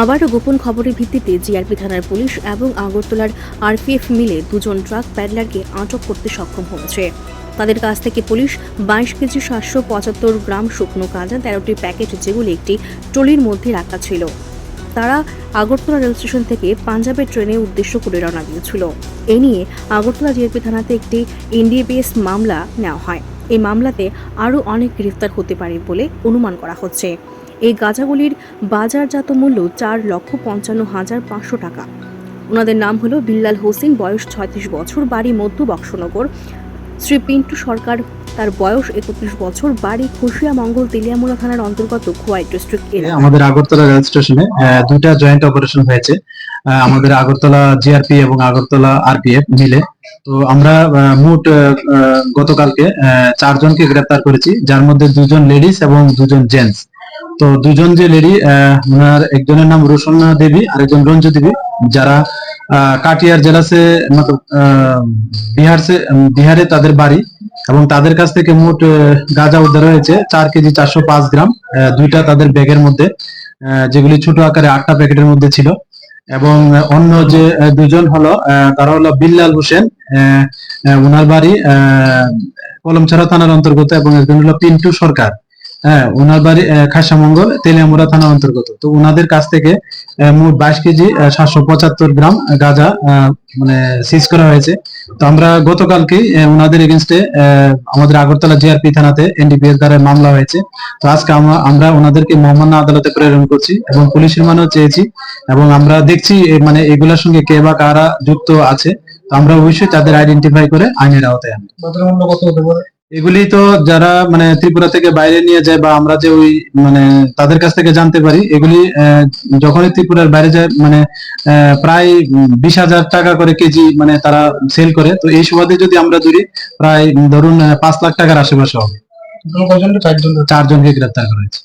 আবারও গোপন খবরের ভিত্তিতে জিআরপি থানার পুলিশ এবং আগরতলার আরপিএফ মিলে দুজন ট্রাক প্যাডলারকে আটক করতে সক্ষম হয়েছে। তাদের কাছ থেকে পুলিশ বাইশ কেজি সাতশো পঁচাত্তর গ্রাম শুকনো কাজা তেরোটি প্যাকেট, যেগুলি একটি ট্রলির মধ্যে রাখা ছিল। তারা আগরতলা রেল স্টেশন থেকে পাঞ্জাবের ট্রেনে উদ্দেশ্য করে রওনা দিয়েছিল। এ নিয়ে আগরতলা জিআরপি থানাতে একটি এনডিএপিএস মামলা নেওয়া হয়। এই মামলাতে আরও অনেক গ্রেফতার হতে পারে বলে অনুমান করা হচ্ছে। এই গাঁজাগুলির বাজারজাত মূল্য চার লক্ষ পঞ্চান্ন হাজার পাঁচশো টাকা। ওনাদের নাম হলো বিল্লাল হোসেন, বয়স ছয়ত্রিশ বছর, বাড়ি মধ্য বক্সনগর। শ্রী পিন্টু সরকার তার বয়স একত্রিশ বছর, বাড়ি খুশিয়া মঙ্গল তেলিয়ামুড়া থানার অন্তর্গত খোয়াই ডিস্ট্রিক্ট আমাদের আগরতলা রেল স্টেশনে দুইটা জয়েন্ট অপারেশন হয়েছে। আমাদের আগরতলা জিআরপি এবং আগরতলা আরপিএফ মিলে। তো আমরা মোট গতকালকে চারজনকে গ্রেপ্তার করেছি, যার মধ্যে দুজন লেডিস এবং দুজন জেন্টস। তো দুজন যে লেডি ওনার একজনের নাম রোশনা দেবী আরেকজন রঞ্জু দেবী যারা কাটিয়ার জেলা সে বিহার সে বিহারে তাদের বাড়ি এবং তাদের কাছ থেকে মোট গাঁজা উদ্ধার হয়েছে চার কেজি চারশো পাঁচ গ্রাম দুইটা তাদের ব্যাগের মধ্যে যেগুলি ছোট আকারে আটটা প্যাকেটের মধ্যে ছিল। এবং অন্য যে দুজন হলো তারা হলো বিল্লাল হোসেন আহ, ওনার বাড়ি আহ, কলমছড়া থানার অন্তর্গত এবং একজন হলো পিন্টু সরকার। হ্যাঁ ওনার বাড়ি খাসামঙ্গল, তেলিয়ামুড়া থানার অন্তর্গত। তো ওনাদের কাছ থেকে মোট বাইশ কেজি সাতশো পঁচাত্তর গ্রাম গাঁজা মানে সিজ করা হয়েছে। তো আমরা গতকালকে ওনাদের এগেনস্টে আমাদের আগরতলা জিআরপি থানাতে এনডিপিএস দ্বারা মামলা হয়েছে। তো আজকে আমরা ওনাদেরকে মহামান্য আদালতে প্রেরণ করছি এবং পুলিশের মানেও চেয়েছি এবং আমরা দেখছি মানে এগুলোর সঙ্গে কে বা কারা যুক্ত আছে। তো আমরা অবশ্যই তাদের আইডেন্টিফাই করে আইনের আওতায় বাজার কত এগুলি তো যারা মানে ত্রিপুরা থেকে বাইরে নিয়ে যায় বা আমরা যে ওই মানে তাদের কাছ থেকে জানতে পারি এগুলি আহ, যখনই ত্রিপুরার বাইরে যায় মানে আহ, প্রায় বিশ হাজার টাকা করে কেজি মানে তারা সেল করে। তো এই সুবাদে যদি আমরা ধরি প্রায় ধরুন পাঁচ লাখ টাকার আশেপাশে হবে। চারজন চারজনকে গ্রেপ্তার করা হয়েছে।